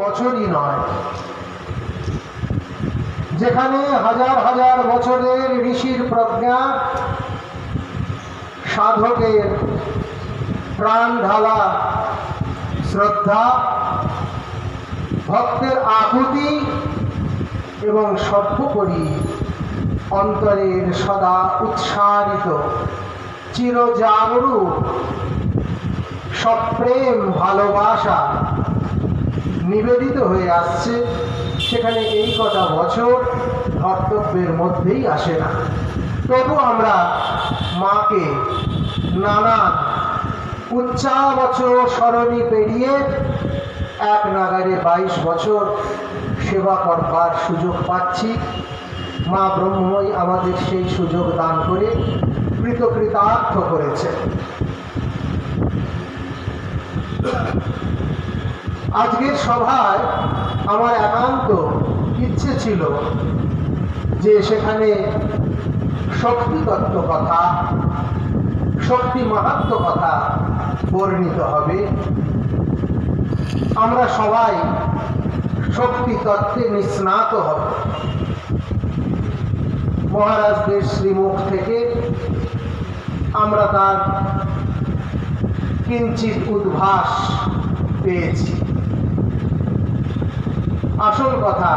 বছরই নয়। যেখানে হাজার হাজার বছরের ঋষির প্রজ্ঞা সাধকের প্রাণ ঢালা শ্রদ্ধা, ভক্তের আকুতি এবং সর্বোপরি অন্তরের সদা উৎসারিত, চিরজাগরূপ, সপ্রেম ভালোবাসা নিবেদিত হয়ে আসছে, সেখানে এই কটা বছর ধর্তব্যের মধ্যেই আসে না। তবু আমরা মাকে নানান উচ্চাবচর সরণি পেরিয়ে এক নাগারে বাইশ বছর সেবা করবার সুযোগ পাচ্ছি। মা ব্রহ্মই আমাদের সেই সুযোগ দান করে কৃতকৃতার্থ করেছে। আজকের সভায় আমার একান্ত ইচ্ছে ছিল যে সেখানে শক্তি তত্ত্ব কথা, শক্তি মাহাত্ম কথা বর্ণিত হবে। আমরা সবাই শক্তি তত্ত্বে নিস্নাত হব। মহারাজদের শ্রীমুখ থেকে আমরা তার কিঞ্চিত উদ্ভাস পেয়েছি। আসল কথা,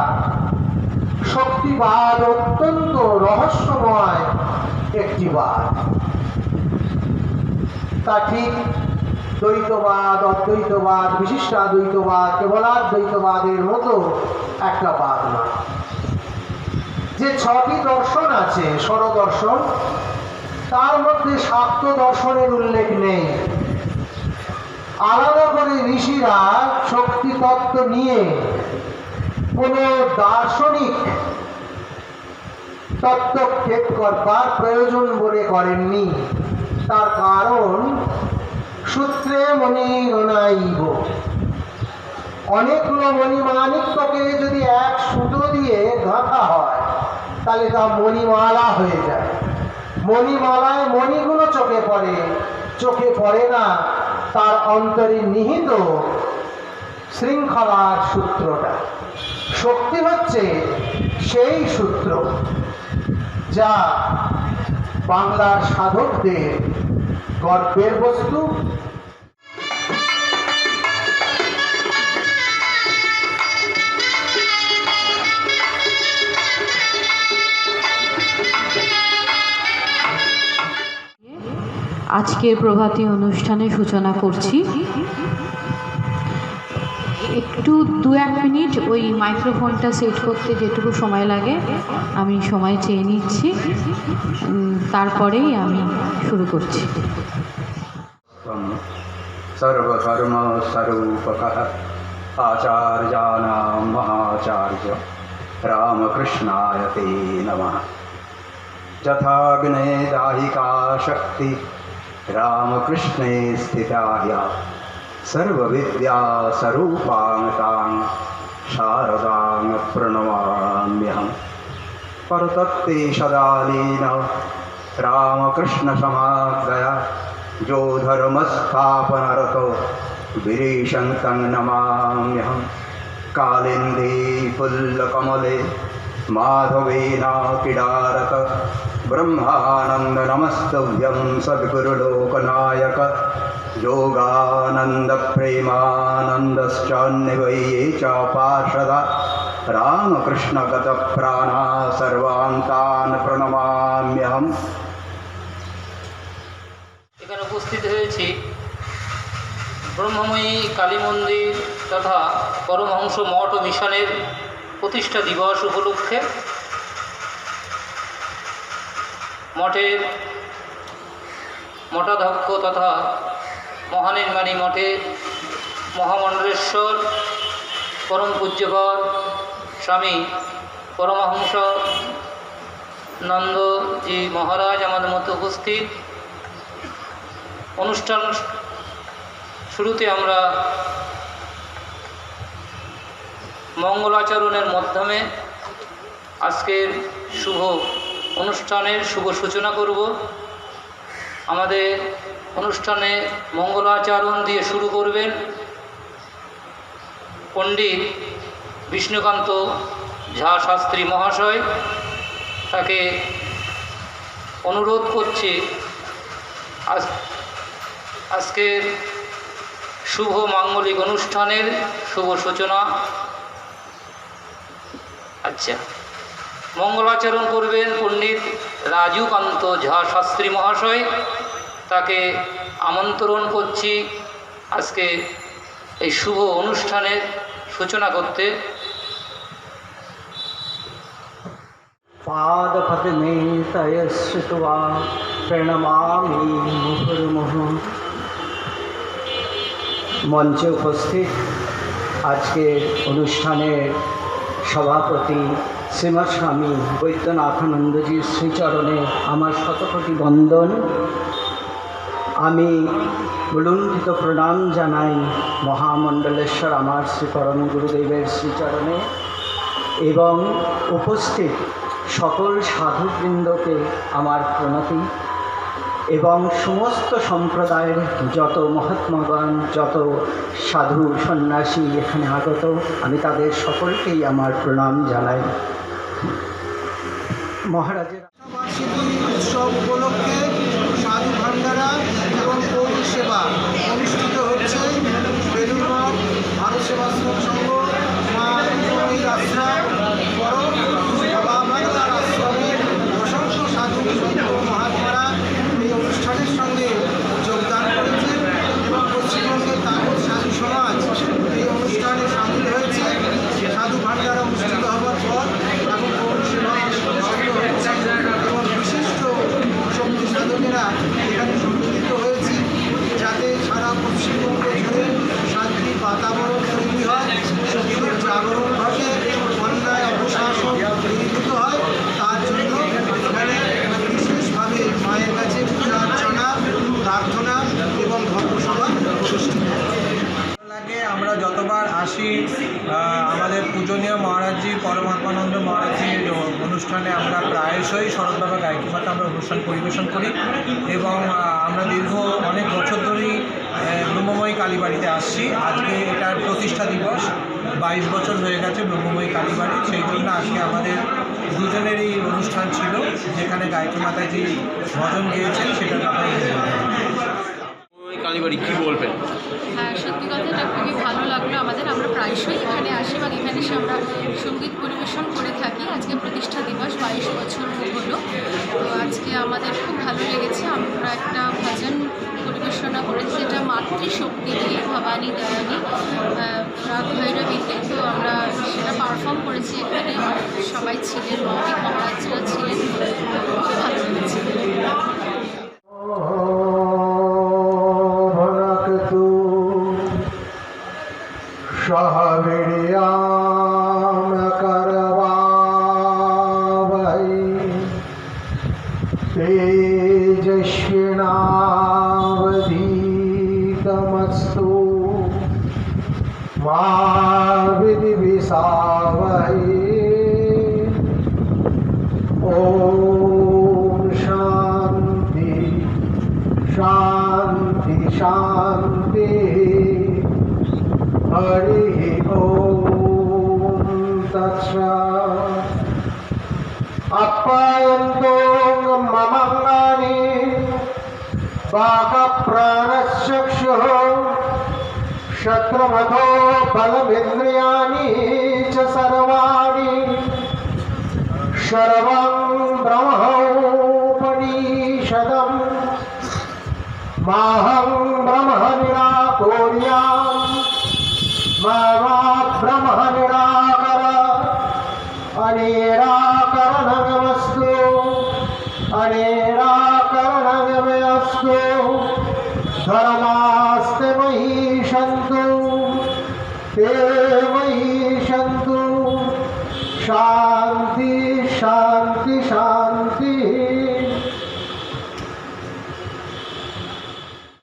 শক্তিবাদ অত্যন্ত রহস্যময় একটি বাদ। তা ঠিক দ্বৈতবাদ, অদ্বৈতবাদ বিশিষ্টাদ্বৈতবাদ কেবলাদ্বৈতবাদের মতো একটা বাদ না। যে ছটি দর্শন আছে, স্বরদর্শন, তার মধ্যে শাক্ত দর্শনের উল্লেখ নেই। আলাদা করে ঋষিরা শক্তি তত্ত্ব নিয়ে কোনো দার্শনিক তত্ত্বক্ষেপ করবার প্রয়োজন বলে করেননি। তার কারণ সূত্রে মণি গণাইব অনেকগুলো মণিমাণিক্যকে যদি এক সুতো দিয়ে গাঁথা হয়, তাহলে তা মণিমালা হয়ে যায়। মণিমালায় মণিগুলো চোখে পড়ে চোখে পড়ে না, তার অন্তরে নিহিত শৃঙ্খলার সূত্রটা। শক্তি হচ্ছে সেই সূত্র যা বাংলার সাধকদের গর্বের বস্তু। আজকের প্রভাতী অনুষ্ঠানে সূচনা করছি। একটু দু এক মিনিট ওই মাইক্রোফোনটা সেট করতে যেটুকু সময় লাগে, আমি সময় চেয়ে নিচ্ছি। তারপরেই আমি শুরু করছি। সর্বধর্ম স্বরূপক আচার্যানাম মহাচার্য রামকৃষ্ণায় তে নমঃ। যথাগ্নে দাহিকা শক্তি রামকৃষ্ণে স্থিতা सर्वविद्या स्वरूपाङ्कां शारदां प्रणमाम्यहं परतत्ते सदालीन रामकृष्णसमाग्रया जो धर्मस्थापनरतो गिरीशं तं नमाम्यहं। कालिन्दी पुल्लकमले माधवेनाकिडारत ब्रह्मानन्दनमस्तव्यं सद्गुरुलोकनायक योगानन्दप्रेमानन्दश्चान्निवये च पार्षदा रामकृष्णगतप्राणा सर्वान् तान् प्रणमाम्यहम् এখানে উপস্থিত হয়েছি ব্রহ্মময়ী কালী মন্দির তথা পরমহংস মঠ ও মিশনের প্রতিষ্ঠা দিবস উপলক্ষে মঠের মঠাধ্যক্ষ তথা মহানির্মাণী মঠে মহামণ্ডলেশ্বর পরম পূজ্যপদ স্বামী পরমহংস নন্দজি মহারাজ আমাদের মধ্যে উপস্থিত। অনুষ্ঠান শুরুতে আমরা মঙ্গলাচরণের মাধ্যমে আজকের শুভ অনুষ্ঠানের শুভ সূচনা করব। আমাদের অনুষ্ঠানে মঙ্গলাচরণ দিয়ে শুরু করবেন পণ্ডিত বিষ্ণুকান্ত ঝা শাস্ত্রী মহাশয়। তাকে অনুরোধ করছি, আজ, আজকের শুভ মাঙ্গলিক অনুষ্ঠানের শুভ সূচনা। আচ্ছা মঙ্গলাচরণ করবেন পণ্ডিত রাজুকান্ত ঝা শাস্ত্রী মহাশয়। তাকে আমন্ত্রণ করছি আজকে এই শুভ অনুষ্ঠানের সূচনা করতে। মঞ্চে উপস্থিত আজকের অনুষ্ঠানের সভাপতি শ্রীমৎ স্বামী বৈদ্যনাথানন্দজির শ্রীচরণে আমার শতকোটি বন্দন আমি লুণ্ঠিত প্রণাম জানাই মহামণ্ডলেশ্বর আমার শ্রী পরম গুরুদেবের শ্রীচরণে এবং উপস্থিত সকল সাধুবৃন্দকে আমার প্রণতি এবং সমস্ত সম্প্রদায়ের যত মহাত্মাগণ, যত সাধু সন্ন্যাসী এখানে আগত, আমি তাদের সকলকেই আমার প্রণাম জানাই। মহারাজের উৎসব উপলক্ষে সাধু ভান্ডারা এবং গৌরী সেবা অনুষ্ঠিত হচ্ছে বেলুরমঠ ভারত সেবাশ্রম সংঘ মা রূপময়ীর আশ্রম বরং বাবা বাংলার আশ্রমের অসংখ্য সাধু সন্ত মহাত্মারা এই অনুষ্ঠানের সঙ্গে যোগদান করেছেন এবং পশ্চিমবঙ্গের তাগত সাধু সমাজ এই অনুষ্ঠানে সামিল হয়েছে সাধু ভান্ডারা অনুষ্ঠিত হওয়ার পর এখন গৌরী সেবা অনুষ্ঠিত হচ্ছে এবং বিশিষ্ট শক্তি সাধকেরা এখানে সম্মিলিত হয়েছে যাতে সারা পশ্চিমবঙ্গ জুড়ে শান্তি বাতাবরণ তৈরি হয় শক্তির জাগরণ ঘটে অন্যায় অপশাসন দূরীভূত হয় তার জন্য এখানে বিশেষভাবে মায়ের কাছে পূজা অর্চনা প্রার্থনা এবং ধর্মসভা অনুষ্ঠিত হয়। লাগে আমরা যতবার আসি আহ, আমাদের পূজনীয় মহারাজজি, পরমাত্মানন্দ মহারাজজির অনুষ্ঠানে আমরা প্রায়শই শরৎ বাবা গায়কী মাতা আমরা অনুষ্ঠান পরিবেশন করি এবং আমরা দীর্ঘ অনেক বছর ধরেই ব্রহ্মময়ী কালীবাড়িতে আসছি। আজকে এটার প্রতিষ্ঠা দিবস। বাইশ বছর হয়ে গেছে ব্রহ্মময়ী কালীবাড়ি। সেই জন্য আজকে আমাদের দুজনেরই অনুষ্ঠান ছিল, যেখানে গায়কী মাতাজি ভজন গিয়েছেন সেটার কালীবাড়ি কি বলবেন? সত্যি কথা এটা খুবই ভালো লাগল আমাদের। আমরা প্রায়শই এখানে আসি এবং এখানে এসে আমরা সংগীত পরিবেশন করে থাকি। আজকে প্রতিষ্ঠা দিবস, বাইশ বছর হলো। তো আজকে আমাদের খুব ভালো লেগেছে। আমরা একটা ভজন পরিবেশনা করেছি, যেটা মাতৃশক্তি দিয়ে ভবানী, দয়ানী রাগ ভৈরবীতে। তো আমরা সেটা পারফর্ম করেছি। এখানে সবাই ছিলেন মৌলিক মহারাজরা ছিলেন। খুব ভালো লেগেছে। सह विड़ियाम करवावै तेजस्विनावधीतमस्तु। मा विदिविषावै ॐ शान्ति शान्ति। हरि अप्पायन्तो ममङ्गानि वाक्प्राणचक्षुः शत्रुमथो बलमिन्द्रियाणि च सर्वाणि। सर्वं ब्रह्मोपनिषदम्। ब्रह्म ब्रह्म निराकर अनेराकरणमस्तु अनेराकरणमस्तु धर्मास्ते